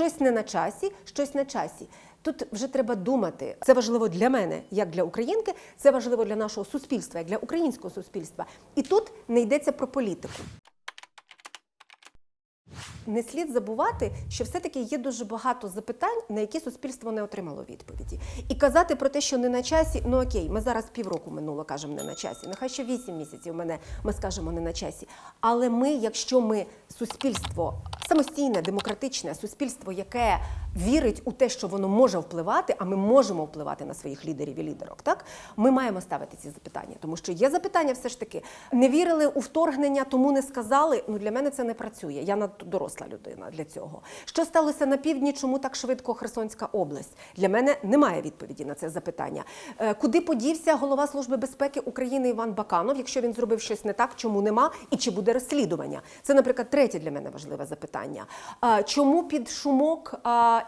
щось не на часі, щось на часі. Тут вже треба думати. Це важливо для мене, як для українки, це важливо для нашого суспільства, як для українського суспільства. І тут не йдеться про політику. Не слід забувати, що все-таки є дуже багато запитань, на які суспільство не отримало відповіді. І казати про те, що не на часі, ну окей, ми зараз півроку минуло кажемо не на часі. Нехай ще вісім місяців мене ми скажемо не на часі. Але ми, якщо ми суспільство самостійне, демократичне, суспільство, яке вірить у те, що воно може впливати, а ми можемо впливати на своїх лідерів і лідерок, так ми маємо ставити ці запитання, тому що є запитання, все ж таки не вірили у вторгнення, тому не сказали. Ну для мене це не працює. Я надто доросла людина для цього. Що сталося на півдні? Чому так швидко Херсонська область? Для мене немає відповіді на це запитання. Е, Куди подівся голова служби безпеки України Іван Баканов? Якщо він зробив щось не так, чому нема і чи буде розслідування? Це, наприклад, третє для мене важливе запитання. Чому під шумок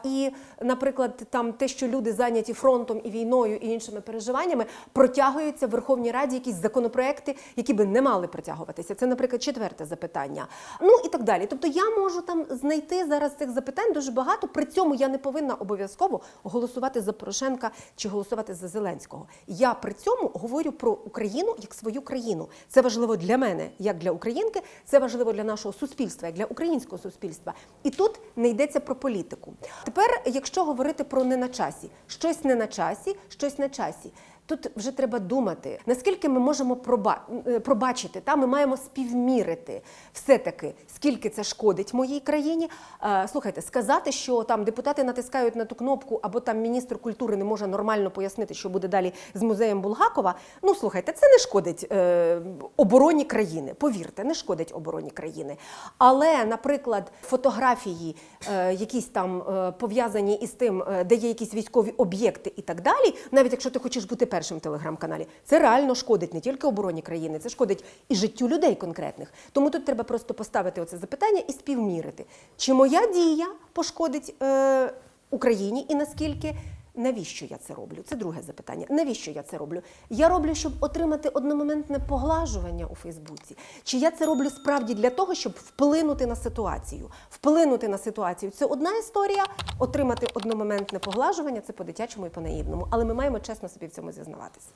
і, наприклад, там те, що люди зайняті фронтом і війною і іншими переживаннями, протягуються в Верховній Раді якісь законопроекти, які би не мали протягуватися? Це, наприклад, четверте запитання. Ну і так далі. Тобто я можу там знайти зараз цих запитань дуже багато. При цьому я не повинна обов'язково голосувати за Порошенка чи голосувати за Зеленського. Я при цьому говорю про Україну як свою країну. Це важливо для мене, як для українки, це важливо для нашого суспільства, як для українського суспільства. І тут не йдеться про політику. Тепер, якщо говорити про не на часі, щось не на часі, щось на часі. Тут вже треба думати, наскільки ми можемо проба- е, пробачити, та ми маємо співмірити все-таки, скільки це шкодить моїй країні. Е, Слухайте, сказати, що там депутати натискають на ту кнопку, або там міністр культури не може нормально пояснити, що буде далі з музеєм Булгакова. Ну слухайте, це не шкодить е, обороні країни. Повірте, не шкодить обороні країни. Але, наприклад, фотографії, е, якісь там е, пов'язані із тим, е, де є якісь військові об'єкти і так далі, навіть якщо ти хочеш бути першим в телеграм-каналі, це реально шкодить не тільки обороні країни, це шкодить і життю людей конкретних. Тому тут треба просто поставити оце запитання і співмірити, чи моя дія пошкодить е, Україні і наскільки. Навіщо я це роблю? Це друге запитання. Навіщо я це роблю? Я роблю, щоб отримати одномоментне поглажування у Фейсбуці. Чи я це роблю справді для того, щоб вплинути на ситуацію? Вплинути на ситуацію це одна історія. Отримати одномоментне поглажування це по-дитячому і по-наївному. Але ми маємо чесно собі в цьому зізнаватися.